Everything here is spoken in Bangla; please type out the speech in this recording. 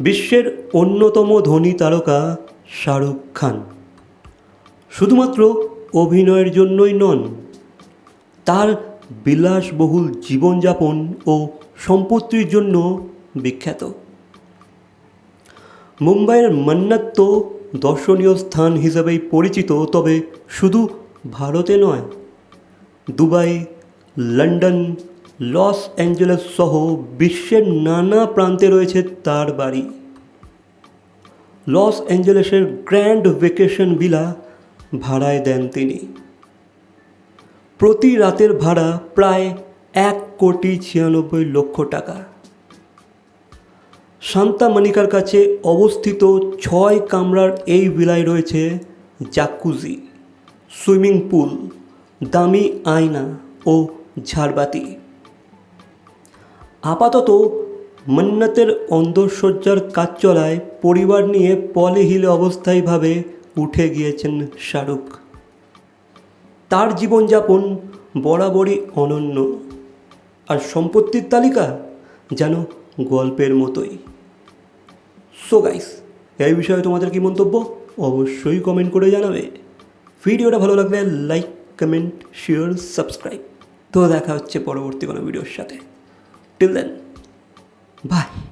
বিশ্বের অন্যতম ধনী তারকা শাহরুখ খান। শুধুমাত্র অভিনয়ের জন্যই নন, তার বিলাসবহুল জীবনযাপন ও সম্পত্তির জন্য বিখ্যাত। মুম্বাইয়ের মান্নাত তো দর্শনীয় স্থান হিসেবেই পরিচিত, তবে শুধু ভারতে নয়, দুবাই, লন্ডন লস অ্যাঞ্জেলেস সহ বিশ্বের নানা প্রান্তে রয়েছে তার বাড়ি। লস অ্যাঞ্জেলেসের গ্র্যান্ড ভেকেশন ভিলা ভাড়ায় দেন তিনি। প্রতি রাতের ভাড়া প্রায় এক কোটি ছিয়ানব্বই লক্ষ টাকা। শান্তা মনিকার কাছে অবস্থিত ছয় কামরার এই ভিলায় রয়েছে জাকুজি, সুইমিং পুল, দামি আয়না ও ঝাড়বাতি। আপাতত মন্নতের অন্দরসজ্জার কাজ চলায় পরিবার নিয়ে পলে হিলে অবস্থায়ীভাবে উঠে গিয়েছেন শাহরুখ। তার জীবনযাপন বরাবরই অনন্য আর সম্পত্তির তালিকা যেন গল্পের মতোই। সো গাইস এই বিষয়ে তোমাদের কি মন্তব্য? অবশ্যই কমেন্ট করে জানাবে। ভিডিওটা ভালো লাগলে লাইক কমেন্ট শেয়ার সাবস্ক্রাইব তো দেখা হচ্ছে পরবর্তী কোনো ভিডিওর সাথে। Till then, bye.